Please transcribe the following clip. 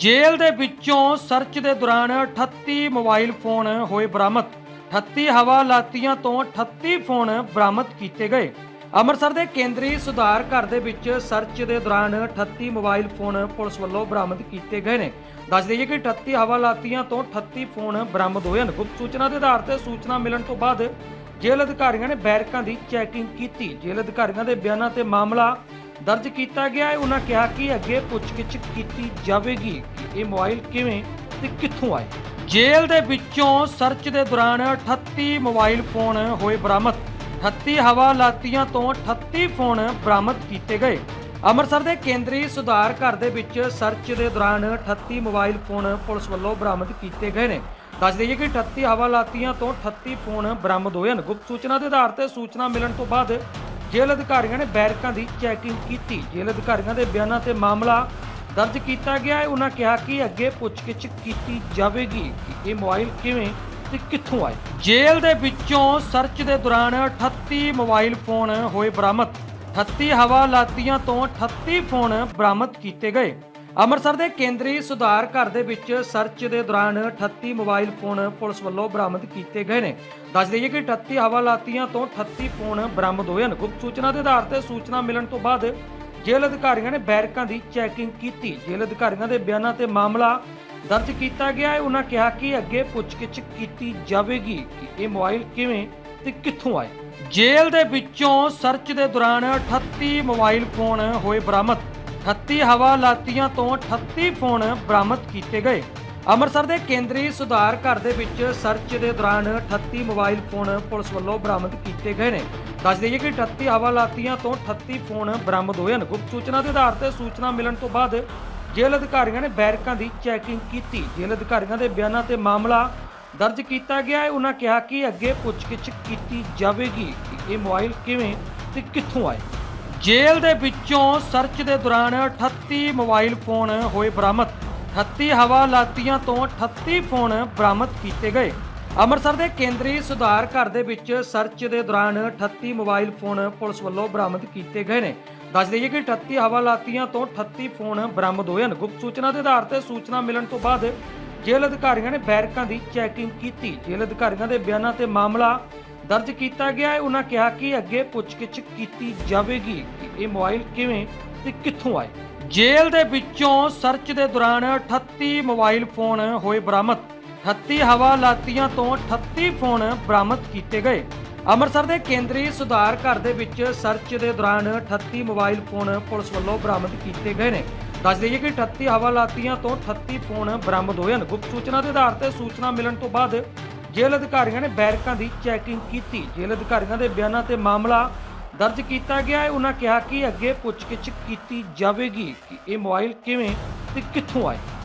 ਜੇਲ੍ਹ ਦੇ ਵਿੱਚੋਂ ਸਰਚ ਦੇ ਦੌਰਾਨ 38 ਮੋਬਾਈਲ ਫੋਨ ਹੋਏ ਬਰਾਮਦ। 38 ਹਵਾਲਾਤੀਆਂ ਤੋਂ 38 ਫੋਨ ਬਰਾਮਦ ਕੀਤੇ ਗਏ। ਅੰਮ੍ਰਿਤਸਰ ਦੇ ਕੇਂਦਰੀ ਸੁਧਾਰ ਘਰ ਦੇ ਵਿੱਚ ਸਰਚ ਦੇ ਦੌਰਾਨ 38 ਮੋਬਾਈਲ ਫੋਨ ਪੁਲਿਸ ਵੱਲੋਂ ਬਰਾਮਦ ਕੀਤੇ ਗਏ ਨੇ। ਦੱਸ ਦਈਏ ਕਿ 38 ਹਵਾਲਾਤੀਆਂ ਤੋਂ 38 ਫੋਨ ਬਰਾਮਦ ਹੋਏ ਹਨ। ਗੁਪਤ ਸੂਚਨਾ ਦੇ ਆਧਾਰ ਤੇ ਸੂਚਨਾ ਮਿਲਣ ਤੋਂ ਬਾਅਦ ਜੇਲ੍ਹ ਅਧਿਕਾਰੀਆਂ ਨੇ ਬੈਰਕਾਂ ਦੀ ਚੈਕਿੰਗ ਕੀਤੀ। ਜੇਲ੍ਹ ਅਧਿਕਾਰੀਆਂ ਦੇ ਬਿਆਨਾਂ ਤੇ ਮਾਮਲਾ ਦਰਜ ਕੀਤਾ ਗਿਆ ਹੈ। ਉਹਨਾਂ ਕਿਹਾ ਕਿ ਅੱਗੇ ਪੁੱਛਗਿੱਛ ਕੀਤੀ ਜਾਵੇਗੀ। ਕਿ ਇਹ ਮੋਬਾਈਲ ਕਿਵੇਂ ਤੇ ਕਿੱਥੋਂ ਆਏ? ਜੇਲ੍ਹ ਦੇ ਵਿੱਚੋਂ ਸਰਚ ਦੇ ਦੌਰਾਨ 38 ਮੋਬਾਈਲ ਫੋਨ ਹੋਏ ਬਰਾਮਦ। 38 ਹਵਾਲਾਤੀਆਂ ਤੋਂ 38 ਫੋਨ ਬਰਾਮਦ ਕੀਤੇ ਗਏ। ਅੰਮ੍ਰਿਤਸਰ ਦੇ ਕੇਂਦਰੀ ਸੁਧਾਰ ਘਰ ਦੇ ਵਿੱਚ ਸਰਚ ਦੇ ਦੌਰਾਨ 38 ਮੋਬਾਈਲ ਫੋਨ ਪੁਲਿਸ ਵੱਲੋਂ ਬਰਾਮਦ ਕੀਤੇ ਗਏ ਨੇ। ਦੱਸ ਦਈਏ ਕਿ 38 ਹਵਾਲਾਤੀਆਂ ਤੋਂ 38 ਫੋਨ ਬਰਾਮਦ ਹੋਏ ਹਨ। ਗੁਪਤ ਸੂਚਨਾ ਦੇ ਆਧਾਰ ਤੇ ਸੂਚਨਾ ਮਿਲਣ ਤੋਂ ਬਾਅਦ ਜੇਲ੍ਹ ਅਧਿਕਾਰੀਆਂ ਨੇ ਬੈਰਕਾਂ ਦੀ ਚੈਕਿੰਗ ਕੀਤੀ। ਜੇਲ੍ਹ ਅਧਿਕਾਰੀਆਂ ਦੇ ਬਿਆਨਾਂ ਤੇ ਮਾਮਲਾ ਦਰਜ ਕੀਤਾ ਗਿਆ ਹੈ। ਉਹਨਾਂ ਕਿਹਾ ਕਿ ਅੱਗੇ ਪੁੱਛਗਿੱਛ ਕੀਤੀ ਜਾਵੇਗੀ ਕਿ ਇਹ ਮੋਬਾਈਲ ਕਿਵੇਂ ਤੇ ਕਿੱਥੋਂ ਆਏ। ਜੇਲ੍ਹ ਦੇ ਵਿੱਚੋਂ ਸਰਚ ਦੇ ਦੌਰਾਨ 38 ਮੋਬਾਈਲ ਫੋਨ ਹੋਏ ਬਰਾਮਦ। 38 ਹਵਾਲਾਤੀਆਂ ਤੋਂ 38 ਫੋਨ ਬਰਾਮਦ ਕੀਤੇ ਗਏ। ਅੰਮ੍ਰਿਤਸਰ ਦੇ ਕੇਂਦਰੀ ਸੁਧਾਰ ਘਰ ਦੇ ਵਿੱਚ ਸਰਚ ਦੇ ਦੌਰਾਨ 38 ਮੋਬਾਈਲ ਫੋਨ ਪੁਲਿਸ ਵੱਲੋਂ ਬਰਾਮਦ ਕੀਤੇ ਗਏ ਨੇ। ਦੱਸ ਦਈਏ ਕਿ 38 ਹਵਾਲਾਤੀਆਂ ਤੋਂ 38 ਫੋਨ ਬਰਾਮਦ ਹੋਏ ਹਨ। ਗੁਪਤ ਸੂਚਨਾ ਦੇ ਆਧਾਰ ਤੇ ਸੂਚਨਾ ਮਿਲਣ ਤੋਂ ਬਾਅਦ ਜੇਲ੍ਹ ਅਧਿਕਾਰੀਆਂ ਨੇ ਬੈਰਕਾਂ ਦੀ ਚੈਕਿੰਗ ਕੀਤੀ। ਜੇਲ੍ਹ ਅਧਿਕਾਰੀਆਂ ਦੇ ਬਿਆਨਾਂ ਤੇ ਮਾਮਲਾ ਦਰਜ ਕੀਤਾ ਗਿਆ ਹੈ। ਉਹਨਾਂ ਕਿਹਾ ਕਿ ਅੱਗੇ ਪੁੱਛਗਿੱਛ ਕੀਤੀ ਜਾਵੇਗੀ ਕਿ ਇਹ ਮੋਬਾਈਲ ਕਿਵੇਂ ਤੇ ਕਿੱਥੋਂ ਆਏ। ਜੇਲ੍ਹ ਦੇ ਵਿੱਚੋਂ ਸਰਚ ਦੇ ਦੌਰਾਨ 38 ਮੋਬਾਈਲ ਫੋਨ ਹੋਏ ਬਰਾਮਦ। 38 ਹਵਾਲਾਤੀਆਂ ਤੋਂ 38 ਫੋਨ ਬਰਾਮਦ ਕੀਤੇ ਗਏ। ਅੰਮ੍ਰਿਤਸਰ ਦੇ ਕੇਂਦਰੀ ਸੁਧਾਰ ਘਰ ਦੇ ਵਿੱਚ ਸਰਚ ਦੇ ਦੌਰਾਨ 38 ਮੋਬਾਈਲ ਫੋਨ ਪੁਲਿਸ ਵੱਲੋਂ ਬਰਾਮਦ ਕੀਤੇ ਗਏ ਨੇ। ਦੱਸ ਦਈਏ ਕਿ 38 ਹਵਾਲਾਤੀਆਂ ਤੋਂ 38 ਫੋਨ ਬਰਾਮਦ ਹੋਏ ਹਨ। ਗੁਪਤ ਸੂਚਨਾ ਦੇ ਆਧਾਰ ਤੇ ਸੂਚਨਾ ਮਿਲਣ ਤੋਂ ਬਾਅਦ ਜੇਲ੍ਹ ਅਧਿਕਾਰੀਆਂ ਨੇ ਬੈਰਕਾਂ ਦੀ ਚੈਕਿੰਗ ਕੀਤੀ। ਜੇਲ੍ਹ ਅਧਿਕਾਰੀਆਂ ਦੇ ਬਿਆਨਾਂ ਤੇ ਮਾਮਲਾ ਦਰਜ ਕੀਤਾ ਗਿਆ ਹੈ। ਉਹਨਾਂ ਕਿਹਾ ਕਿ ਅੱਗੇ ਪੁੱਛਗਿੱਛ ਕੀਤੀ ਜਾਵੇਗੀ ਕਿ ਇਹ ਮੋਬਾਈਲ ਕਿਵੇਂ ਤੇ ਕਿੱਥੋਂ ਆਏ। ਜੇਲ੍ਹ ਦੇ ਵਿੱਚੋਂ ਸਰਚ ਦੇ ਦੌਰਾਨ 38 ਮੋਬਾਈਲ ਫੋਨ ਹੋਏ ਬਰਾਮਦ। 38 ਹਵਾਲਾਤੀਆਂ ਤੋਂ 38 ਫੋਨ ਬਰਾਮਦ ਕੀਤੇ ਗਏ। ਅੰਮ੍ਰਿਤਸਰ ਦੇ ਕੇਂਦਰੀ ਸੁਧਾਰ ਘਰ ਦੇ ਵਿੱਚ ਸਰਚ ਦੇ ਦੌਰਾਨ 38 ਮੋਬਾਈਲ ਫੋਨ ਪੁਲਿਸ ਵੱਲੋਂ ਬਰਾਮਦ ਕੀਤੇ ਗਏ ਨੇ। ਦੱਸ ਦਈਏ ਕਿ 38 ਹਵਾਲਾਤੀਆਂ ਤੋਂ 38 ਫੋਨ ਬਰਾਮਦ ਹੋਏ ਹਨ। ਗੁਪਤ ਸੂਚਨਾ ਦੇ ਆਧਾਰ ਤੇ ਸੂਚਨਾ ਮਿਲਣ ਤੋਂ ਬਾਅਦ ਜੇਲ੍ਹ ਅਧਿਕਾਰੀਆਂ ਨੇ ਬੈਰਕਾਂ ਦੀ ਚੈਕਿੰਗ ਕੀਤੀ। ਜੇਲ੍ਹ ਅਧਿਕਾਰੀਆਂ ਦੇ ਬਿਆਨਾਂ ਤੇ ਮਾਮਲਾ ਦਰਜ ਕੀਤਾ ਗਿਆ ਹੈ। ਉਹਨਾਂ ਕਿਹਾ ਕਿ ਅੱਗੇ ਪੁੱਛਗਿੱਛ ਕੀਤੀ ਜਾਵੇਗੀ ਕਿ ਇਹ ਮੋਬਾਈਲ ਕਿਵੇਂ ਤੇ ਕਿੱਥੋਂ ਆਏ। ਜੇਲ੍ਹ ਦੇ ਵਿੱਚੋਂ ਸਰਚ ਦੇ ਦੌਰਾਨ 38 ਮੋਬਾਈਲ ਫੋਨ ਹੋਏ ਬਰਾਮਦ। 38 ਹਵਾਲਾਤੀਆਂ ਤੋਂ 38 ਫੋਨ ਬਰਾਮਦ ਕੀਤੇ ਗਏ। ਅੰਮ੍ਰਿਤਸਰ ਦੇ ਕੇਂਦਰੀ ਸੁਧਾਰ ਘਰ ਦੇ ਵਿੱਚ ਸਰਚ ਦੇ ਦੌਰਾਨ 38 ਮੋਬਾਈਲ ਫੋਨ ਪੁਲਿਸ ਵੱਲੋਂ ਬਰਾਮਦ ਕੀਤੇ ਗਏ ਨੇ। ਦੱਸ ਦਈਏ ਕਿ 38 ਹਵਾਲਾਤੀਆਂ ਤੋਂ 38 ਫੋਨ ਬਰਾਮਦ ਹੋਏ ਹਨ। ਗੁਪਤ ਸੂਚਨਾ ਦੇ ਆਧਾਰ ਤੇ ਸੂਚਨਾ ਮਿਲਣ ਤੋਂ ਬਾਅਦ ਜੇਲ੍ਹ ਅਧਿਕਾਰੀਆਂ ਨੇ ਬੈਰਕਾਂ ਦੀ ਚੈਕਿੰਗ ਕੀਤੀ। ਜੇਲ੍ਹ ਅਧਿਕਾਰੀਆਂ ਦੇ ਬਿਆਨਾਂ ਤੇ ਮਾਮਲਾ ਦਰਜ ਕੀਤਾ ਗਿਆ ਹੈ। ਉਹਨਾਂ ਕਿਹਾ ਕਿ ਅੱਗੇ ਪੁੱਛਗਿੱਛ ਕੀਤੀ ਜਾਵੇਗੀ ਕਿ ਇਹ ਮੋਬਾਈਲ ਕਿਵੇਂ ਤੇ ਕਿੱਥੋਂ ਆਏ।